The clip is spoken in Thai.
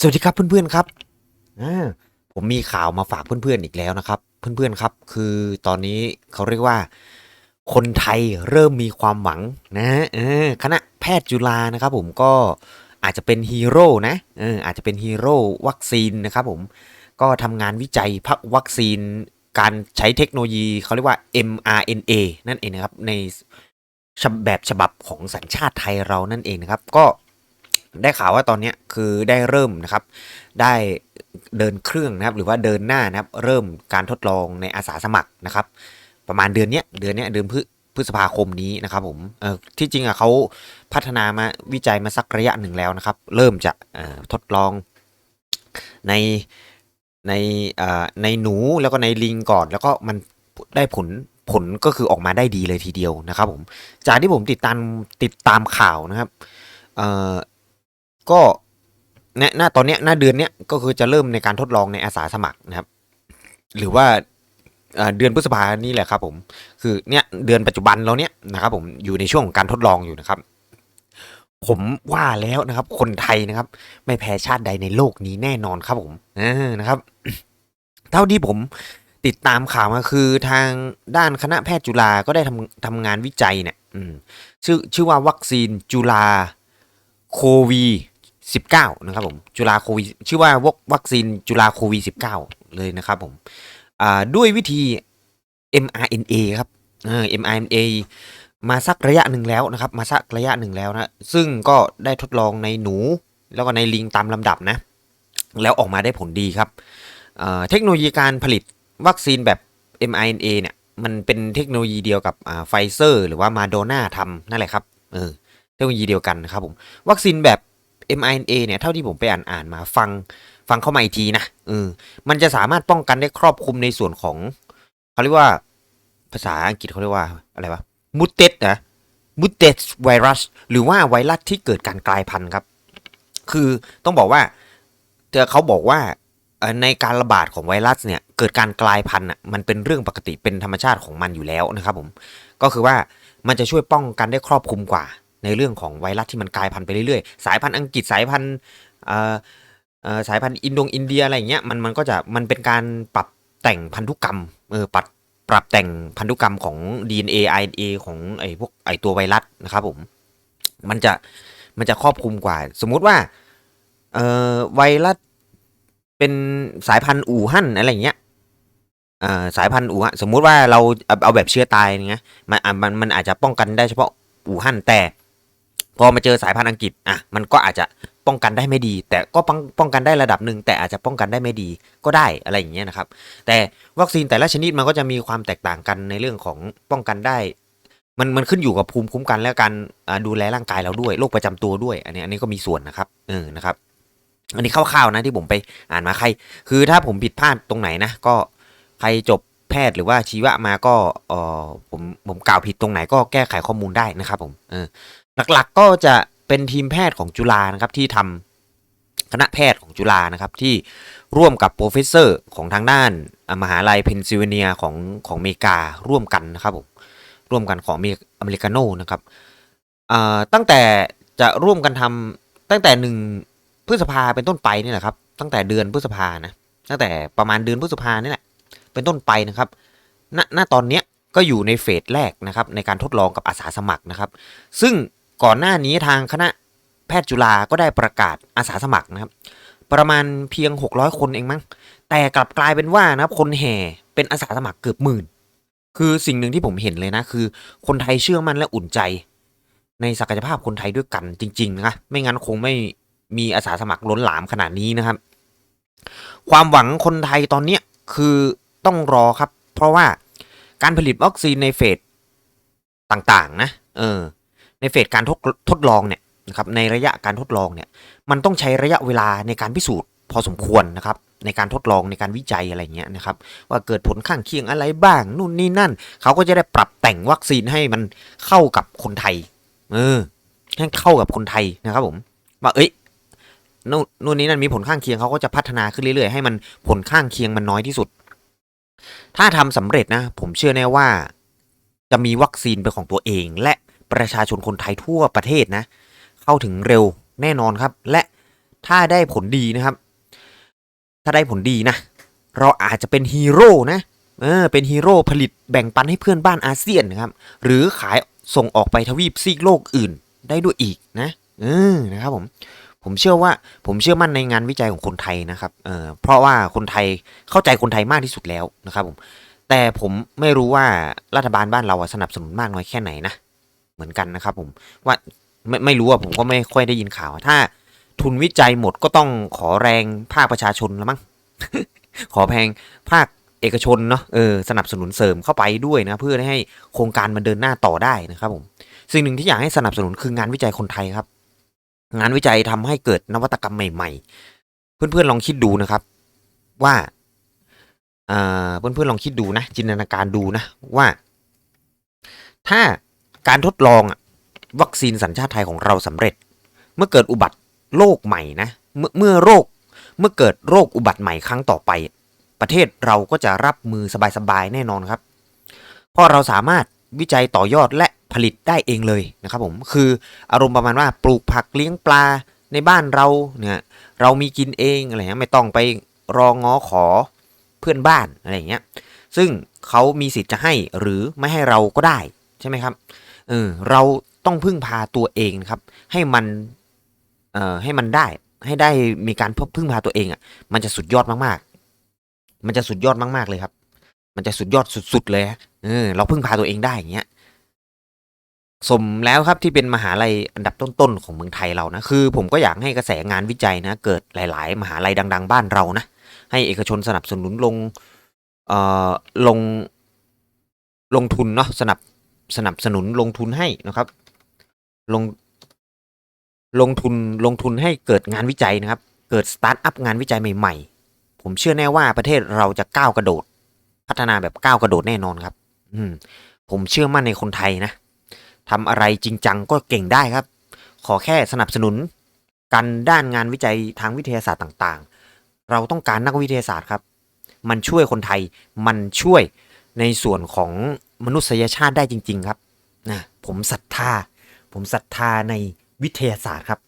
สวัสดีครับเพื่อนๆครับผมมีข่าวมาฝากเพื่อนๆอีกแล้วนะครับ เพื่อนๆครับ คือตอนนี้เขาเรียกว่า คนไทยเริ่มมีความหวังนะคณะแพทย์จุฬานะครับ ผมก็อาจจะเป็นฮีโร่นะอาจจะเป็นฮีโร่วัคซีนนะครับ ผมก็ทำงานวิจัยพักวัคซีน การใช้เทคโนโลยีเขาเรียกว่า mRNA นั่นเองนะครับ ในฉบับแบบฉบับของสัญชาติไทยเรานั่นเองนะครับ ก็ ได้ข่าวว่าตอนนี้คือได้เริ่มนะครับ ได้เดินเครื่องนะครับ หรือว่าเดินหน้านะครับ เริ่มการทดลองในอาสาสมัครนะครับ ประมาณเดือนนี้เดือนนี้เดือนพฤพฤษภาคมนี้นะครับผมเออที่จริงอะเขาพัฒนามาวิจัยมาสักระยะหนึ่งแล้วนะครับ เริ่มจะทดลองในในในหนูแล้วก็ในลิงก่อน แล้วก็มันได้ผลผลก็คือออกมาได้ดีเลยทีเดียวนะครับผมจากที่ผมติดตามติดตามข่าวนะครับเอ่อ ก็ณตอนเนี้ยหน้าเดือนเนี้ยก็คือจะเริ่มในการทดลองในอาสาสมัครนะครับ หรือว่าเดือนพฤษภานี่แหละครับผม คือเนี่ยเดือนปัจจุบันเราเนี่ยนะครับ ผมอยู่ในช่วงของการทดลองอยู่นะครับ ผมว่าแล้วนะครับ คนไทยนะครับ ไม่แพ้ชาติใดในโลกนี้แน่นอนครับผมนะครับ เท่าที่ผมติดตามข่าวมาคือทางด้านคณะแพทย์จุฬาก็ได้ทำทำงานวิจัยเนี่ยชื่อชื่อว่าวัคซีนจุฬาโควี 19 นะครับผมจุฬาโควีชื่อว่าวัคซีนจุฬาโควี19 เลยนะครับผมด้วยวิธี mRNA ครับเออ mRNA มาสักระยะหนึ่งแล้วนะครับ มาสักระยะหนึ่งแล้วนะ ซึ่งก็ได้ทดลองในหนู แล้วก็ในลิงตามลำดับนะ แล้วออกมาได้ผลดีครับเเทคโนโลยีการผลิตวัคซีนแบบ mRNA เนี่ย มันเป็นเทคโนโลยีเดียวกับไฟเซอร์ หรือว่ามาโดนาทำนั่นแหละครับเออเทคโนโลยีเดียวกันนะครับผม วัคซีนแบบ mRNA เนี่ยเท่าที่ผมไปอ่านอ่านมาฟังฟังเข้ามาอีกทีนะเออมันจะสามารถป้องกันได้ครอบคลุมในส่วนของเขาเรียกว่าภาษาอังกฤษเขาเรียกว่าอะไรวะมุตเตสนะมุตเตสไวรัสหรือว่าไวรัสที่เกิดการกลายพันธุ์ครับ คือต้องบอกว่าเจอเขาบอกว่าในการระบาดของไวรัสเนี่ยเกิดการกลายพันธุ์อะมันเป็นเรื่องปกติเป็นธรรมชาติของมันอยู่แล้วนะครับผมก็คือว่ามันจะช่วยป้องกันได้ครอบคลุมกว่า ในเรื่องของไวรัสที่มันกลายพันธุ์ไปเรื่อยๆ สายพันธุ์อังกฤษสายพันธุ์สายพันธุ์อินโดงอินเดียอะไรอย่างเงี้ยมันมันก็จะมันเป็นการปรับแต่งพันธุกรรมเออปรับปรับแต่งพันธุกรรมของ DNA RNA ของไอ้พวกไอ้ตัวไวรัสนะครับผมมันจะมันจะครอบคลุมกว่า สมมุติว่าเอ่อไวรัสเป็นสายพันธุ์อู่ฮั่นอะไรอย่างเงี้ยเอ่อสายพันธุ์อู่ฮั่นสมมุติว่าเราเอาแบบเชื้อตายอย่างเงี้ยมันอะมันมันอาจจะป้องกันได้เฉพาะอู่ฮั่นแต่ พอมาเจอสายพันธุ์อังกฤษอะมันก็อาจจะป้องกันได้ไม่ดี แต่ก็ป้องป้องกันได้ระดับหนึ่งแต่อาจจะป้องกันได้ไม่ดีก็ได้อะไรอย่างเงี้ยนะครับ แต่วัคซีนแต่ละชนิดมันก็จะมีความแตกต่างกันในเรื่องของป้องกันได้ มันมันขึ้นอยู่กับภูมิคุ้มกันและการดูแลร่างกายเราด้วยโรคประจำตัวด้วย อันนี้อันนี้ก็มีส่วนนะครับเออนะครับ อันนี้คร่าวๆนะที่ผมไปอ่านมาใคร คือถ้าผมผิดพลาดตรงไหนนะก็ใครจบแพทย์หรือว่าชีวะมาก็เออผมผมกล่าวผิดตรงไหนก็แก้ไขข้อมูลได้นะครับผมเออ หลักๆก็จะเป็นทีมแพทย์ของจุฬานะครับที่ทำคณะแพทย์ของจุฬานะครับที่ร่วมกับโปรเฟสเซอร์ของทางด้านมหาลัยเพนซิลเวเนียของของอเมริการ่วมกันนะครับผมร่วมกันของอเมริกาโน่นะครับตั้งแต่จะร่วมกันทำตั้งแต่หนึ่งพฤษภาเป็นต้นไปนี่แหละครับ ตั้งแต่เดือนพฤษภานะตั้งแต่ประมาณเดือนพฤษภานี่แหละเป็นต้นไปนะครับณณตอนเนี้ยก็อยู่ในเฟสแรกนะครับในการทดลองกับอาสาสมัครนะครับ ซึ่ง ก่อนหน้านี้ทางคณะแพทย์จุฬาก็ได้ประกาศอาสาสมัครนะครับ ประมาณเพียง 600 คนเองมั้ง แต่กลับกลายเป็นว่านะครับคนแห่เป็นอาสาสมัครเกือบหมื่น คือสิ่งหนึ่งที่ผมเห็นเลยนะ คือ คนไทยเชื่อมั่นและอุ่นใจ ในศักยภาพคนไทยด้วยกันจริงๆนะไม่งั้นคงไม่มีอาสาสมัครล้นหลามขนาดนี้นะครับ ความหวังคนไทยตอนนี้คือต้องรอครับ เพราะว่าการผลิตวัคซีนในเฟสต่างๆ นะ เออ ในเฟสการทดทดลองเนี่ยนะครับในระยะการทดลองเนี่ยมันต้องใช้ระยะเวลาในการพิสูจน์พอสมควรนะครับในการทดลองในการวิจัยอะไรเงี้ยนะครับว่าเกิดผลข้างเคียงอะไรบ้างนู่นนี่นั่น เขาก็จะได้ปรับแต่งวัคซีนให้มันเข้ากับคนไทยเออให้เข้ากับคนไทยนะครับผมว่าเอ้ยนู่นนู่นนี่นั่นมีผลข้างเคียงเขาก็จะพัฒนาขึ้นเรื่อยๆให้มันผลข้างเคียงมันน้อยที่สุด ถ้าทำสำเร็จนะ ผมเชื่อแน่ว่าจะมีวัคซีนเป็นของตัวเอง และ ประชาชนคนไทยทั่วประเทศนะ เข้าถึงเร็วแน่นอนครับ และถ้าได้ผลดีนะครับ ถ้าได้ผลดีนะ เราอาจจะเป็นฮีโร่นะเออเป็นฮีโร่ผลิตแบ่งปันให้เพื่อนบ้านอาเซียนนะครับ หรือขายส่งออกไปทวีปซีกโลกอื่นได้ด้วยอีกนะเออนะครับผมผมเชื่อว่าผมเชื่อมั่นในงานวิจัยของคนไทยนะครับเออเพราะว่าคนไทยเข้าใจคนไทยมากที่สุดแล้วนะครับผมแต่ผมไม่รู้ว่ารัฐบาลบ้านเราสนับสนุนมากน้อยแค่ไหนนะ เหมือนกันนะครับ ผมว่าไม่ไม่รู้อะผมก็ไม่ค่อยได้ยินข่าว ถ้าทุนวิจัยหมดก็ต้องขอแรงภาคประชาชนแล้วมั้งขอแพงภาคเอกชนเนาะเออสนับสนุนเสริมเข้าไปด้วยนะเพื่อให้โครงการมันเดินหน้าต่อได้นะครับผมสิ่งหนึ่งที่อยากให้สนับสนุนคืองานวิจัยคนไทยครับ งานวิจัยทำให้เกิดนวัตกรรมใหม่ ๆ เพื่อนๆลองคิดดูนะครับ ว่าอ่าเพื่อนๆลองคิดดูนะ จินตนาการดูนะว่า ถ้า การทดลองวัคซีนสัญชาติไทยของเราสำเร็จ เมื่อเกิดอุบัติโรคใหม่นะเมื่อเมื่อโรคเมื่อเกิดโรคอุบัติใหม่ครั้งต่อไป ประเทศเราก็จะรับมือสบายๆแน่นอนครับ เพราะเราสามารถวิจัยต่อยอดและผลิตได้เองเลยนะครับผมคืออารมณ์ประมาณว่าปลูกผักเลี้ยงปลาในบ้านเราเนี่ยเรามีกินเองอะไรเงี้ยไม่ต้องไปรองง้อขอเพื่อนบ้านอะไรอย่างเงี้ยซึ่งเขามีสิทธิ์จะให้หรือไม่ให้เราก็ได้ใช่ไหมครับ เออเราต้องพึ่งพาตัวเองนะครับ ให้มันเอ่อให้มันได้ ให้ได้มีการพึ่งพาตัวเองอะ มันจะสุดยอดมากๆ มันจะสุดยอดมากๆเลยครับ มันจะสุดยอดสุดๆเลยเออเราพึ่งพาตัวเองได้อย่างเงี้ยสมแล้วครับที่เป็นมหาลัยอันดับต้นๆของเมืองไทยเรานะคือ ผมก็อยากให้กระแสงานวิจัยนะ เกิดหลาย ๆ มหาลัยดัง ๆ บ้านเรานะให้เอกชนสนับสนุนลงเอ่อลงลงทุนเนาะสนับ สนับสนุนลงทุนให้นะครับ ลงลงทุนลงทุนให้เกิดงานวิจัยนะครับ เกิดสตาร์ทอัพงานวิจัยใหม่ ๆ ผมเชื่อแน่ว่าประเทศเราจะก้าวกระโดด พัฒนาแบบก้าวกระโดดแน่นอนครับ อืม ผมเชื่อมั่นในคนไทยนะทำอะไรจริงจังก็เก่งได้ครับ ขอแค่สนับสนุนกันด้านงานวิจัยทางวิทยาศาสตร์ต่างๆ เราต้องการนักวิทยาศาสตร์ครับ มันช่วยคนไทย มันช่วยในส่วนของ มนุษยชาติได้จริง ๆ ครับนะผมศรัทธา ผมศรัทธาในวิทยาศาสตร์ครับ